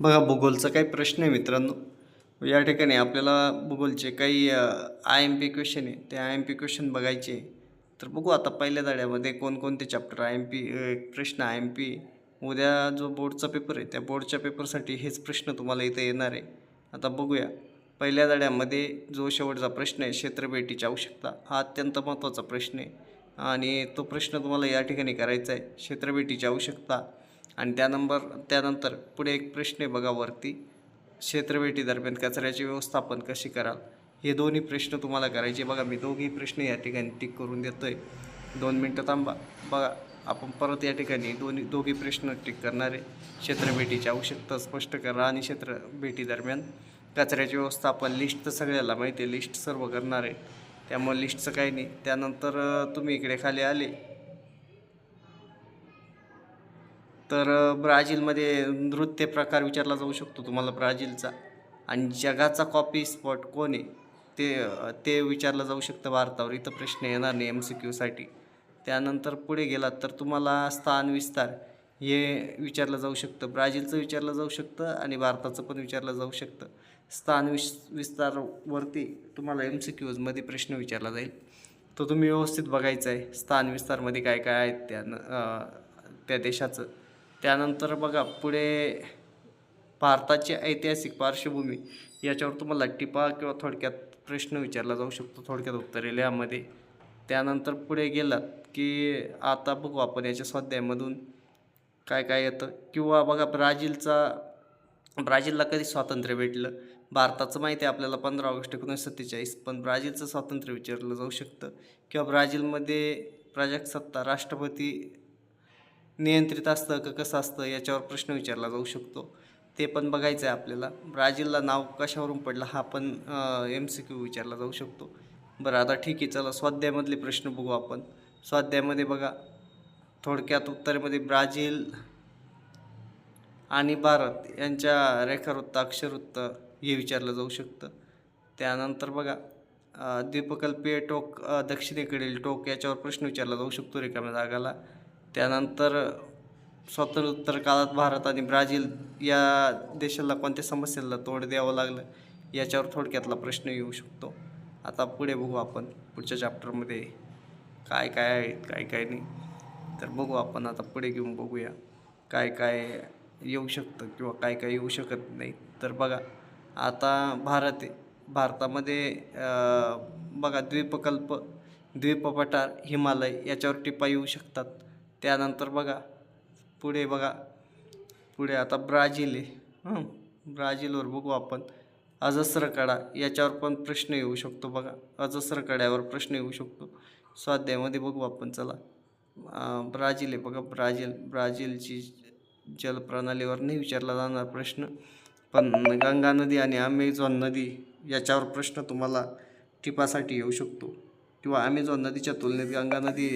बघा भूगोलचा काही प्रश्न आहे मित्रांनो. या ठिकाणी आपल्याला भूगोलचे काही आय एम पी क्वेश्चन आहे. ते आय एम पी क्वेश्चन बघायचे आहे. तर बघू आता पहिल्या धड्यामध्ये कोणकोणते चॅप्टर आय एम पी प्रश्न आय एम पी उद्या जो बोर्डचा पेपर आहे त्या बोर्डच्या पेपरसाठी हेच प्रश्न तुम्हाला इथे येणार आहे. आता बघूया. पहिल्या धड्यामध्ये जो शेवटचा प्रश्न आहे क्षेत्रभेटीची आवश्यकता हा अत्यंत महत्त्वाचा प्रश्न आहे. आणि तो प्रश्न तुम्हाला या ठिकाणी करायचा आहे. क्षेत्रभेटीची आवश्यकता आणि त्या नंबर त्यानंतर पुढे एक प्रश्न आहे बघा वरती. क्षेत्रभेटी दरम्यान कचऱ्याचे व्यवस्थापन कसे कराल? हे दोन्ही प्रश्न तुम्हाला करायचे. बघा मी दोघी प्रश्न या ठिकाणी टिक करून देतो आहे दोन मिनटं थांबा. बघा आपण परत या ठिकाणी दोन्ही दोघी प्रश्न टिक करणार आहे. क्षेत्रभेटीची आवश्यकता स्पष्ट करा आणि क्षेत्रभेटी दरम्यान कचऱ्याचे व्यवस्थापन लिस्ट तर सगळ्याला माहिती आहे. लिस्ट सर्व करणार आहे. त्यामुळे लिस्टचं काही नाही. त्यानंतर तुम्ही इकडे खाली आले. तर ब्राझीलमध्ये नृत्य प्रकार विचारला जाऊ शकतो तुम्हाला ब्राझीलचा. आणि जगाचा कॉपी स्पॉट कोण आहे? ते ते विचारलं जाऊ शकतं भारतावर. इथं प्रश्न येणार नाही एम सी क्यूसाठी त्यानंतर पुढे गेलात तर तुम्हाला स्थान विस्तार हे विचारलं जाऊ शकतं. ब्राझीलचं विचारलं जाऊ शकतं आणि भारताचं पण विचारलं जाऊ शकतं. स्थान विस विस्तारवरती तुम्हाला एम सी क्यूजमध्ये प्रश्न विचारला जाईल. तो तुम्ही व्यवस्थित बघायचा आहे. स्थान विस्तारमध्ये काय काय आहेत त्या त्या देशाचं. त्यानंतर बघा पुढे भारताची ऐतिहासिक पार्श्वभूमी. याच्यावर तुम्हाला टिपा किंवा थोडक्यात प्रश्न विचारला जाऊ शकतो थोडक्यात उत्तरे यामध्ये. त्यानंतर पुढे गेलात की आता बघू आपण याच्या स्वाध्यायामधून काय काय येतं. किंवा बघा ब्राझीलचा ब्राझीलला कधी स्वातंत्र्य भेटलं? भारताचं माहिती आहे आपल्याला पंधरा ऑगस्ट एकोणीसशे सत्तेचाळीस पण ब्राझीलचं स्वातंत्र्य विचारलं जाऊ शकतं. किंवा ब्राझीलमध्ये प्रजासत्ता राष्ट्रपती नियंत्रित असतं का कसं असतं याच्यावर प्रश्न विचारला जाऊ शकतो. ते पण बघायचं आहे आपल्याला. ब्राझीलला नाव कशावरून पडलं हा पण एम सी क्यू विचारला जाऊ शकतो. बरं आता ठीक आहे चला स्वाध्यायामधले प्रश्न बघू आपण. स्वाध्यायामध्ये बघा थोडक्यात उत्तरेमध्ये ब्राझील आणि भारत यांच्या रेखावृत्त अक्षरवृत्त हे विचारलं जाऊ शकतं. त्यानंतर बघा अ, द्वीपकल्पीय टोक दक्षिणेकडील टोक याच्यावर प्रश्न विचारला जाऊ शकतो रिकाम्या जागाला. त्यानंतर स्वातंत्र्योत्तर काळात भारत आणि ब्राझील या देशाला कोणत्या समस्येला तोंड द्यावं लागलं याच्यावर थोडक्यातला प्रश्न येऊ शकतो. आता पुढे बघू आपण पुढच्या चॅप्टरमध्ये काय काय आहे काय काय नाही. तर बघू आपण आता पुढे घेऊन बघूया काय काय येऊ शकतं किंवा काय काय येऊ शकत नाही. तर बघा आता भारत भारतामध्ये बघा द्वीपकल्प द्वीपपठार हिमालय याच्यावर टिपा येऊ शकतात. त्यानंतर बघा पुढे बघा. पुढे आता ब्राझील आहे. ब्राझीलवर बघू आपण. अजस्र कडा याच्यावर पण प्रश्न येऊ शकतो बघा. अजस्र कड्यावर प्रश्न येऊ शकतो. स्वाध्यायामध्ये बघू आपण चला. ब्राझील आहे बघा ब्राझील. ब्राझीलची जलप्रणालीवर नाही विचारला जाणार प्रश्न. पण गंगा नदी आणि अमेझॉन नदी याच्यावर प्रश्न तुम्हाला टिपासाठी येऊ शकतो. किंवा अमेझॉन नदीच्या तुलनेत गंगा नदी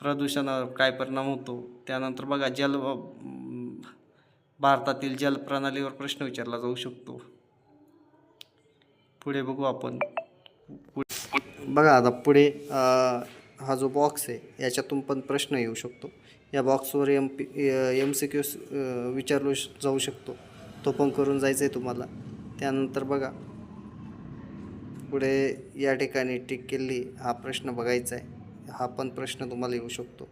प्रदूषणावर काय परिणाम होतो? त्यानंतर बघा जल भारतातील भारतातील जलप्रणालीवर प्रश्न विचारला जाऊ शकतो. पुढे बघू आपण. बघा आता पुढे हा जो बॉक्स आहे याच्यातून पण प्रश्न येऊ शकतो. या बॉक्सवर M P M C Q विचारलो जाऊ शकतो. तो पण करून जायचं आहे तुम्हाला. त्यानंतर बघा पुढे या ठिकाणी टिक केली हा प्रश्न बघायचा आहे हा पण प्रश्न तुम्हाला येऊ शकतो.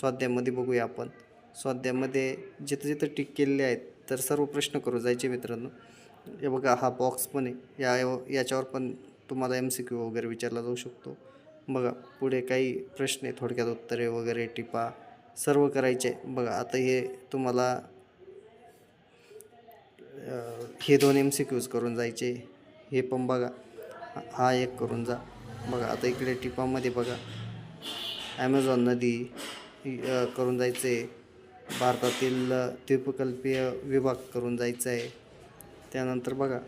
स्वाध्यायामध्ये बघूया आपण. स्वाध्यायामध्ये जिथं जिथं टिक केलेले आहेत तर सर्व प्रश्न करू जायचे मित्रांनो. हे बघा हा बॉक्स पण आहे. या याच्यावर पण तुम्हाला एम सी क्यू वगैरे विचारला जाऊ शकतो. बघा पुढे काही प्रश्न आहे थोडक्यात उत्तरे वगैरे टिपा सर्व करायचे बघा आता हे तुम्हाला हे दोन एम सी क्यूज करून जायचे. हे पण बघा हा एक करून जा. बघा आता इकडे टिपामध्ये बघा. ॲमेझॉन नदी करून जायचं. आहे भारतातील द्वीपकल्पीय विभाग करून जायचं आहे त्यानंतर बघा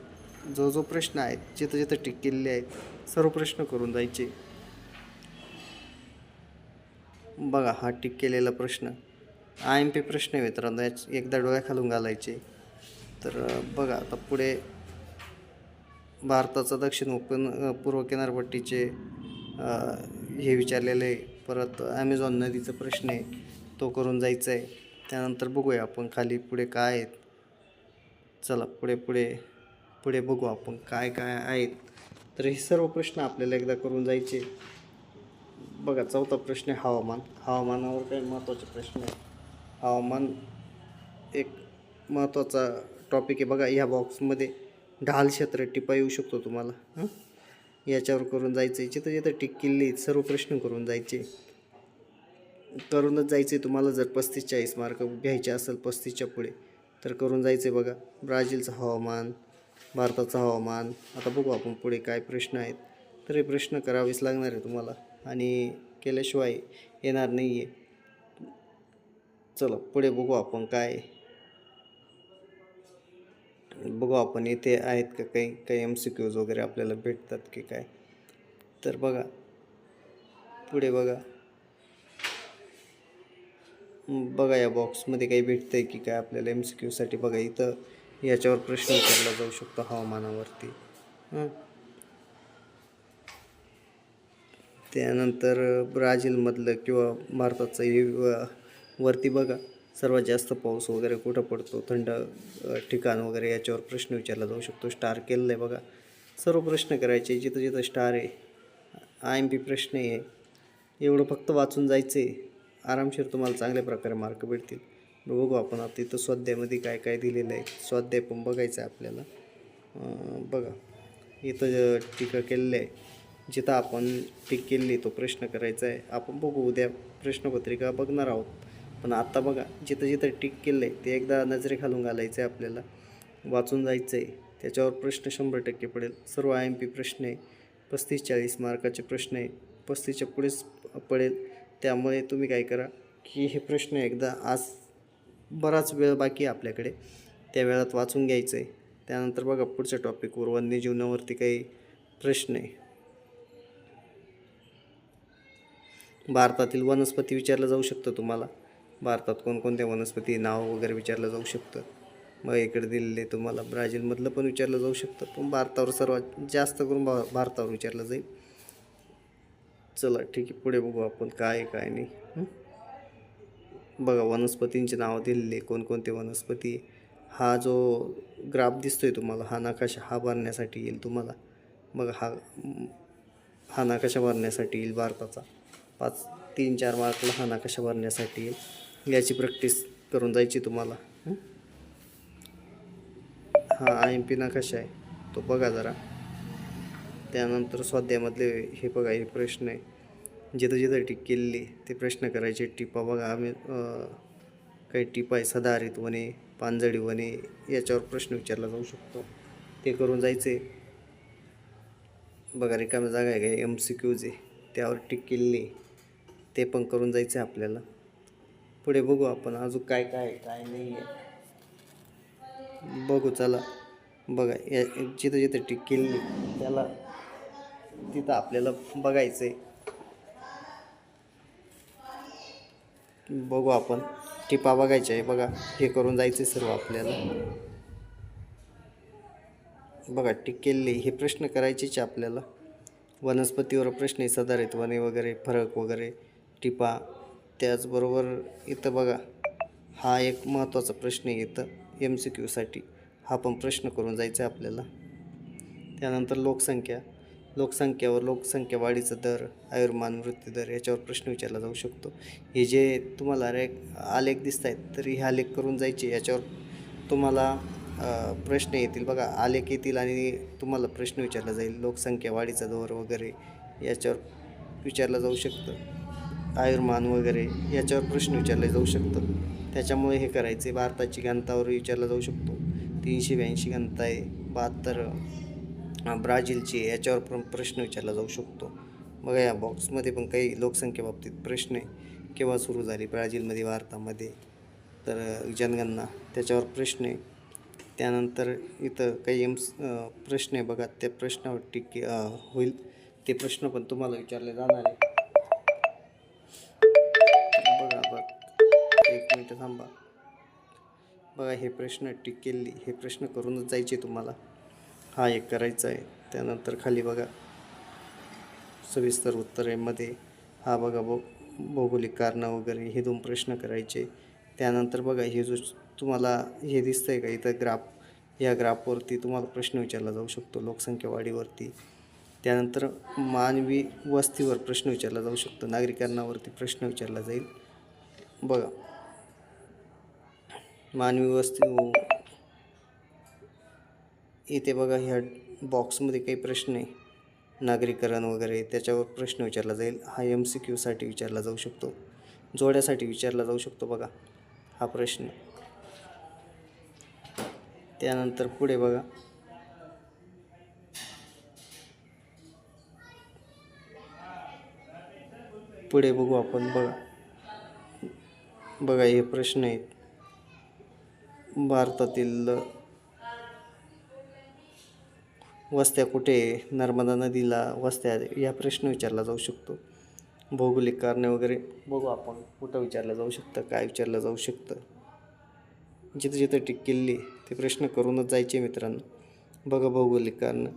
जो जो प्रश्न आहे जिथं जिथं टिक केलेले आहेत सर्व प्रश्न करून जायचे. बघा हा टिक केलेला प्रश्न. आय एम पी प्रश्न मित्रांनो याच एकदा डोळ्याखालून घालायचे. तर बघा आता पुढे भारताचा दक्षिण उपन पूर्व किनारपट्टीचे हे विचारलेलं आहे परत ॲमेझॉन नदीचा प्रश्न आहे. तो करून जायचा आहे त्यानंतर बघूया आपण खाली पुढे काय आहेत. चला पुढे पुढे पुढे बघू आपण काय काय आहेत. तर हे सर्व प्रश्न आपल्याला एकदा करून जायचे. बघा चौथा प्रश्न आहे हवामान. हवामानावर काही महत्त्वाचे प्रश्न आहे हवामान एक महत्त्वाचा टॉपिक आहे. बघा ह्या बॉक्समध्ये ढाल क्षेत्र टिपा येऊ शकतो तुम्हाला. हां? याच्यावर करून जायचं आहे जिथं जिथं टिक केली आहेत, सर्व प्रश्न करून जायचे. करूनच जायचे तुम्हाला जर पस्तीस चाळीस मार्क घ्यायचे असेल पस्तीसच्या पुढे तर करून जायचे बघा. ब्राझीलचं हवामान भारताचं हवामान. आता बघू आपण पुढे काय प्रश्न आहेत. तर हे प्रश्न करावेच लागणार आहे तुम्हाला. आणि केल्याशिवाय येणार नाही आहे चला पुढे बघू आपण काय बघू आपण इथे आहेत का काही काही एम सी क्यूज वगैरे आपल्याला भेटतात की काय. तर बघा पुढे बघा. बघा या बॉक्समध्ये काही भेटतं आहे की काय आपल्याला एम सी क्यूसाठी बघा इथं याच्यावर प्रश्न विचारला जाऊ शकतो हवामानावरती. हां. त्यानंतर ब्राझीलमधलं किंवा भारताचं हे वरती बघा. सर्वात जास्त पाऊस वगैरे कुठं पडतो? थंड ठिकाण वगैरे याच्यावर प्रश्न विचारला जाऊ शकतो. स्टार केलेला आहे बघा. सर्व प्रश्न करायचे. जिथं जिथं स्टार आहे आय एम पी प्रश्न आहे. एवढं फक्त वाचून जायचं आहे आरामशीर तुम्हाला चांगल्या प्रकारे मार्क भेटतील. बघू आपण आता इथं स्वाध्यायामध्ये काय काय दिलेलं आहे. स्वाध्याय पण बघायचं आहे आपल्याला. बघा. इथं टीका केलेलं आहे. जिथं आपण टीक केली तो प्रश्न करायचा आहे. आपण बघू उद्या प्रश्नपत्रिका बघणार आहोत. पण आत्ता बघा जिथं जिथं टिक केलं आहे ते एकदा नजरे घालून घालायचं आहे आपल्याला. वाचून जायचं आहे त्याच्यावर प्रश्न शंभर टक्के पडेल. सर्व आय एम पी प्रश्न आहे पस्तीस चाळीस मार्काचे प्रश्न आहे पस्तीसच्या पुढेच पडेल. त्यामुळे तुम्ही काय करा की हे प्रश्न एकदा आज बराच वेळ बाकी आहे आपल्याकडे. त्या वेळात वाचून घ्यायचं आहे त्यानंतर बघा पुढच्या टॉपिकवर वन्यजीवनावरती काही प्रश्न आहे भारतातील वनस्पती विचारलं जाऊ शकतं तुम्हाला. भारतात कोणकोणत्या वनस्पती नाव वगैरे विचारलं जाऊ शकतं. मग इकडे दिलेले तुम्हाला ब्राझीलमधलं पण विचारलं जाऊ शकतं. पण भारतावर सर्वात जास्त करून भा भारतावर विचारलं जाईल. चला ठीक आहे. पुढे बघू आपण काय काय नाही. बघा वनस्पतींची नावं दिलेली कोणकोणते वनस्पती. हा जो ग्राफ दिसतोय तुम्हाला हा नकाशा हा भरण्यासाठी येईल तुम्हाला. बघा हा हा नकाशा भरण्यासाठी येईल भारताचा. पाच तीन चार मार्कला हा नकाशा भरण्यासाठी येईल. याची प्रॅक्टिस करून जायची तुम्हाला. हा? आय एम पी नकाशा आहे? तो बघा जरा. त्यानंतर स्वाध्यायामधले हे बघा हे प्रश्न आहे. जिथं जिथं टिक केलेली ते प्रश्न करायचे. टिपा बघा आम्ही काही टिपा आहे सदाहरित वने पानझडी वने याच्यावर प्रश्न विचारला जाऊ शकतो. ते करून जायचे. बघा रिकाम्या जागा आहे काय एम सी क्यूज आहे त्यावर टिक केलेली ते पण करून जायचं आहे आपल्याला. पुढे बघू आपण अजून काय काय आहे, काय नाही आहे. बघू चला. बघा या जिथं जिथं टिक केलेली त्याला तिथं आपल्याला बघायचं आहे बघू आपण. टिपा बघायच्या आहे बघा. हे करून जायचं आहे सर्व आपल्याला. बघा टिक केलेली हे प्रश्न करायचेच आहे आपल्याला. वनस्पतीवर प्रश्न सदारित वने वगैरे फरक वगैरे टिपा. त्याचबरोबर इथं बघा हा एक महत्त्वाचा प्रश्न आहे इथं. एम सी क्यूसाठी हा पण प्रश्न करून जायचा आहे आपल्याला. त्यानंतर लोकसंख्या. लोकसंख्यावर लोकसंख्या वाढीचा दर आयुर्मान मृत्यूदर याच्यावर प्रश्न विचारला जाऊ शकतो. हे जे तुम्हाला रेख आलेख दिसत आहेत तर हे आलेख करून जायचे. याच्यावर तुम्हाला प्रश्न येतील. बघा आलेख येतील आणि तुम्हाला प्रश्न विचारला जाईल. लोकसंख्या वाढीचा दर वगैरे याच्यावर विचारलं जाऊ शकतं. आयुर्मान वगैरे याच्यावर प्रश्न विचारले जाऊ शकतात. त्याच्यामुळे हे करायचे. भारताची घनतावर विचारला जाऊ शकतो. तीनशे ब्याऐंशी घनता आहे. बहात्तर ब्राझीलची आहे, याच्यावर पण प्रश्न विचारला जाऊ शकतो. बघा या बॉक्समध्ये पण काही लोकसंख्येबाबतीत प्रश्न आहे. केव्हा सुरू झाली? ब्राझीलमध्ये भारतामध्ये? तर जनगणना त्याच्यावर प्रश्न आहे. त्यानंतर इथं काही एम्स प्रश्न आहे. बघा त्या प्रश्नावर टिक होईल. ते प्रश्न पण तुम्हाला विचारले जाणार आहे. मिनटं थांबा. बघा हे प्रश्न टिक हे प्रश्न करूनच जायचे तुम्हाला. हा एक करायचा आहे. त्यानंतर खाली बघा. सविस्तर उत्तरेमध्ये हा बघा भौ भौगोलिक कारणं वगैरे हे दोन प्रश्न करायचे. त्यानंतर बघा हे जो तुम्हाला हे दिसतं आहे का? इथं ग्राफ या ग्राफवरती तुम्हाला प्रश्न विचारला जाऊ शकतो. लोकसंख्या वाढीवरती. त्यानंतर मानवी वस्तीवर प्रश्न विचारला जाऊ शकतो. नागरिकांनावरती प्रश्न विचारला जाईल. बघा. मानवी वस्ती इथे बघा ह्या बॉक्समध्ये काही प्रश्न आहे. नागरीकरण वगैरे त्याच्यावर प्रश्न विचारला जाईल. हा एम सी क्यूसाठी विचारला जाऊ शकतो. जोड्यासाठी विचारला जाऊ शकतो बघा हा प्रश्न. त्यानंतर पुढे बघा. पुढे बघू आपण बघा. बघा हे प्रश्न आहेत. भारतातील वस्त्या कुठे नर्मदा नदीला वस्त्या या प्रश्न विचारला जाऊ शकतो. भौगोलिक कारणे वगैरे बघू आपण. कुठं विचारलं जाऊ शकतं? काय विचारलं जाऊ शकतं? जिथं जिथं टिक ते प्रश्न करूनच जायचे मित्रांनो. बघा भौगोलिक कारणं.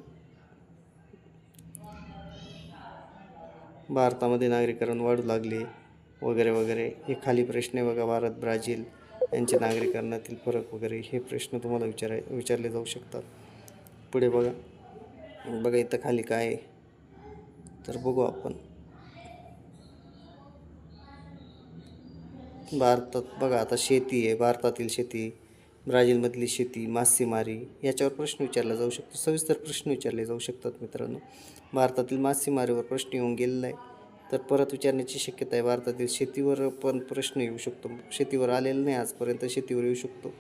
भारतामध्ये नागरीकरण वाढू लागले वगैरे वगैरे. हे खाली प्रश्न आहे बघा. भारत ब्राझील. यांच्या नागरिकांनातील फरक वगैरे हे प्रश्न तुम्हाला विचाराय विचारले जाऊ शकतात. पुढे बघा. बघा इथं खाली काय आहे. तर बघू आपण. भारतात बघा आता शेती आहे. भारतातील शेती ब्राझीलमधली शेती मासेमारी याच्यावर प्रश्न विचारला जाऊ शकतो. सविस्तर प्रश्न विचारले जाऊ शकतात मित्रांनो. भारतातील मासेमारीवर प्रश्न येऊन गेलेला आहे. तर परत विचारण्याची शक्यता आहे. भारतातील शेतीवर पण प्रश्न येऊ शकतो. शेतीवर आलेला नाही आजपर्यंत शेतीवर येऊ शकतो.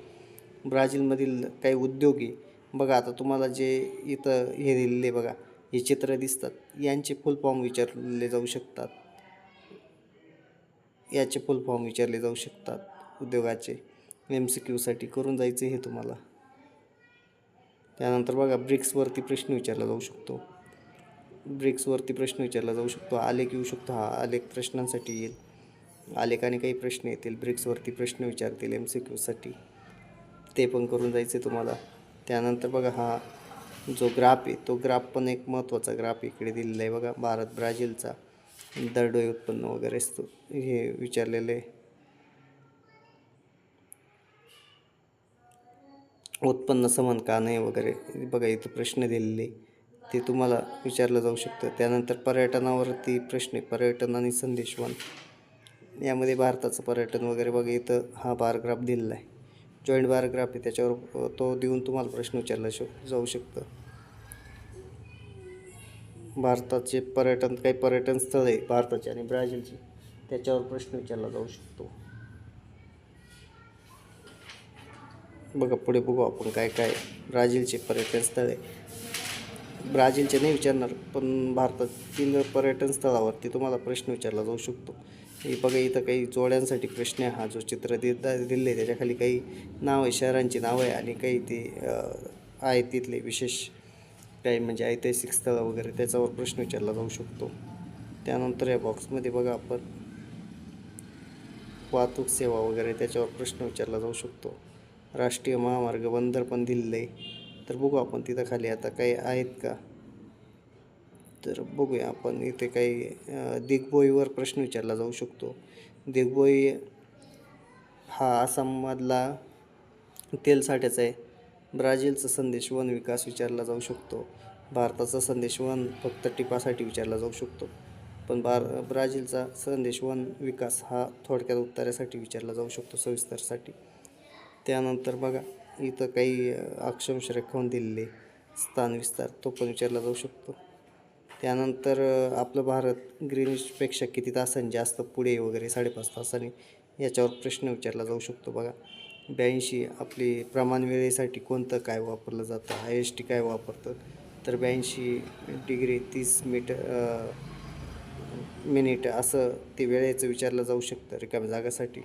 ब्राझीलमधील काही उद्योगी बघा आता तुम्हाला जे इथं हे दिलेले बघा हे चित्र दिसतात. यांचे फुल फॉर्म विचारले जाऊ शकतात. याचे फुल फॉर्म विचारले जाऊ शकतात. उद्योगाचे एम सी क्यूसाठी करून जायचे हे तुम्हाला. त्यानंतर बघा ब्रिक्सवरती प्रश्न विचारला जाऊ शकतो. ब्रिक्सवरती प्रश्न विचारला जाऊ शकतो. आलेख येऊ शकतो. हा आलेख प्रश्नांसाठी येईल. आलेखाने काही प्रश्न येतील. ब्रिक्सवरती प्रश्न विचारतील एम सी क्यूसाठी ते पण करून जायचे तुम्हाला. त्यानंतर बघा हा जो ग्राफ आहे तो ग्राफ पण एक महत्त्वाचा ग्राफ इकडे दिलेला आहे बघा. भारत ब्राझीलचा दरडोई उत्पन्न वगैरे असतो. हे विचारलेलं आहे. उत्पन्न समान का नाही वगैरे. बघा इथं प्रश्न दिलेले ते तुम्हाला विचारलं जाऊ शकतं. त्यानंतर पर्यटनावरती प्रश्न पर्यटन आणि संदेशवान. यामध्ये भारताचं पर्यटन वगैरे बघा इथं हा बारग्राफ दिलेला आहे. जॉईंट बारग्राफ आहे. त्याच्यावर तो देऊन तुम्हाला प्रश्न विचारला शो जाऊ शकतं. भारताचे पर्यटन काही पर्यटन स्थळ आहे भारताचे आणि ब्राझीलचे. त्याच्यावर प्रश्न विचारला जाऊ शकतो. बघा पुढे बघू आपण काय काय ब्राझीलचे पर्यटन स्थळ आहे. ब्राझीलचे नाही विचारणार पण भारतातील पर्यटन स्थळावरती तुम्हाला प्रश्न विचारला जाऊ शकतो. हे बघा इथं काही जोड्यांसाठी प्रश्न आहे. हा जो चित्र दि दिले त्याच्याखाली काही नाव आहे शहरांची नावं आहे आणि काही ते आहे तिथले विशेष काही म्हणजे ऐतिहासिक स्थळं वगैरे त्याच्यावर प्रश्न विचारला जाऊ शकतो. त्यानंतर या बॉक्समध्ये बघा आपण. वाहतूक सेवा वगैरे त्याच्यावर प्रश्न विचारला जाऊ शकतो. राष्ट्रीय महामार्ग बंदर पण दिलेलं आहे तर बघू आपण तिथं खाली आता काही आहेत का? तर बघूया आपण इथे काही दिग्बोईवर प्रश्न विचारला जाऊ शकतो. दिग्बोई हा आसाममधला तेल साठ्याचा आहे. ब्राझीलचा संदेश वन विकास विचारला जाऊ शकतो. भारताचा संदेश वन फक्त टिपासाठी विचारला जाऊ शकतो. पण बार ब्राझीलचा संदेश वन विकास हा थोडक्यात उत्तरासाठी विचारला जाऊ शकतो सविस्तरसाठी. त्यानंतर बघा. इथं काही अक्षांश रेखावून दिलेले स्थान विस्तार तो पण विचारला जाऊ शकतो. त्यानंतर आपलं भारत ग्रीनिशपेक्षा किती तासांनी जास्त पुढे वगैरे साडेपाच तासांनी याच्यावर प्रश्न विचारला जाऊ शकतो बघा. ब्याऐंशी आपली प्रमाण वेळेसाठी कोणतं काय वापरलं जातं? हायेस्ट एस टी काय वापरतं? तर ब्याऐंशी डिग्री तीस मीटर मिनिट असं ते वेळेचं विचारलं जाऊ शकतं रिकाम्या जागासाठी.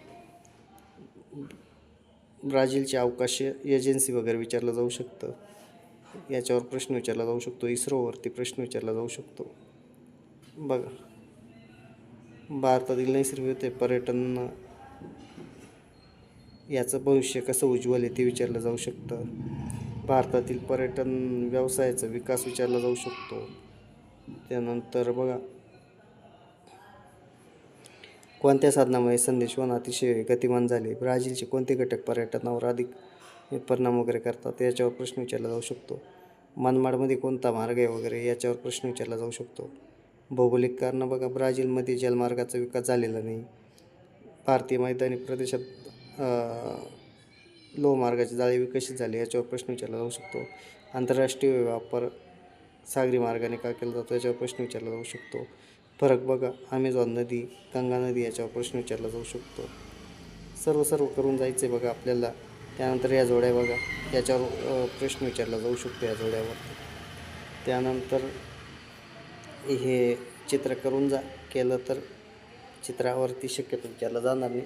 ब्राझीलची अवकाश एजन्सी वगैरे विचारलं जाऊ शकतं. याच्यावर प्रश्न विचारला जाऊ शकतो. इस्रोवरती प्रश्न विचारला जाऊ शकतो. बघा. भारतातील नैसर्गिक पर्यटन याचं भविष्य कसं उज्ज्वल आहे ते विचारलं जाऊ शकतं. भारतातील पर्यटन व्यवसायाचा विकास विचारला जाऊ शकतो. त्यानंतर बघा. कोणत्या साधनामुळे संदेशवन अतिशय गतिमान झाले? ब्राझीलचे कोणते घटक पर्यटनावर अधिक परिणाम वगैरे करतात? याच्यावर प्रश्न विचारला जाऊ शकतो. मनमाडमध्ये कोणता मार्ग आहे वगैरे? याच्यावर प्रश्न विचारला जाऊ शकतो. भौगोलिक कारणं बघा. ब्राझीलमध्ये जलमार्गाचा विकास झालेला नाही. भारतीय मैदानी प्रदेशात लोहमार्गाचे जाळे विकसित झाले. याच्यावर प्रश्न विचारला जाऊ शकतो. आंतरराष्ट्रीय व्यापार सागरी मार्गाने का केला जातो? याच्यावर प्रश्न विचारला जाऊ शकतो. फरक बघा. अमेझॉन नदी गंगा नदी याच्यावर प्रश्न विचारला जाऊ शकतो. सर्व सर्व करून जायचं आहे बघा आपल्याला. त्यानंतर या जोड्या बघा. याच्यावर प्रश्न विचारला जाऊ शकतो या जोड्यावर. त्यानंतर हे चित्र करून जा. केलं तर चित्रावरती शक्यतो विचारलं जाणार नाही.